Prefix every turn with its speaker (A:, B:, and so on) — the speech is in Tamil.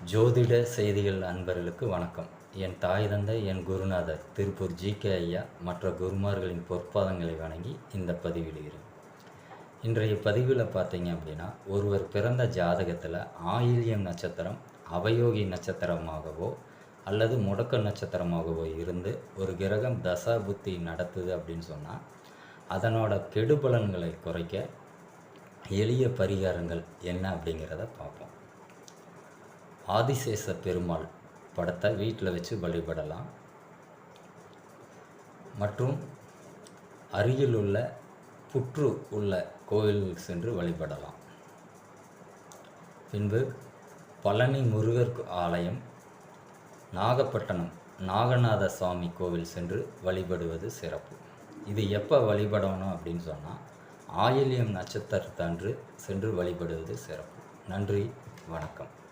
A: ஜோதிட செய்திகள் அன்பர்களுக்கு வணக்கம். என் தாய் தந்தை என் குருநாதர் திருப்பூர் ஜி. கே. ஐயா மற்ற குருமார்களின் பொற்பாதங்களை வணங்கி இந்த பதிவிடுகிறேன். இன்றைய பதிவில் பார்த்தீங்க அப்படின்னா ஒருவர் பிறந்த ஜாதகத்தில் ஆயில்யம் நட்சத்திரம் அவயோகி நட்சத்திரமாகவோ அல்லது முடக்க நட்சத்திரமாகவோ இருந்து ஒரு கிரகம் தசா புத்தி நடத்துது அப்படின்னு சொன்னால் அதனோட கெடுபலன்களை குறைக்க எளிய பரிகாரங்கள் என்ன அப்படிங்கிறத பார்ப்போம். ஆதிசேஷ பெருமாள் படத்தை வீட்டில் வச்சு வழிபடலாம். மற்றும் அருகில் உள்ள புற்று உள்ள கோயிலுக்கு சென்று வழிபடலாம். பின்பு பழனி முருகர் ஆலயம் நாகப்பட்டினம் நாகநாத சுவாமி கோவில் சென்று வழிபடுவது சிறப்பு. இது எப்போ வழிபடணும் அப்படின்னு சொன்னால் ஆயிலியம் நட்சத்திரத்தன்று சென்று வழிபடுவது சிறப்பு. நன்றி வணக்கம்.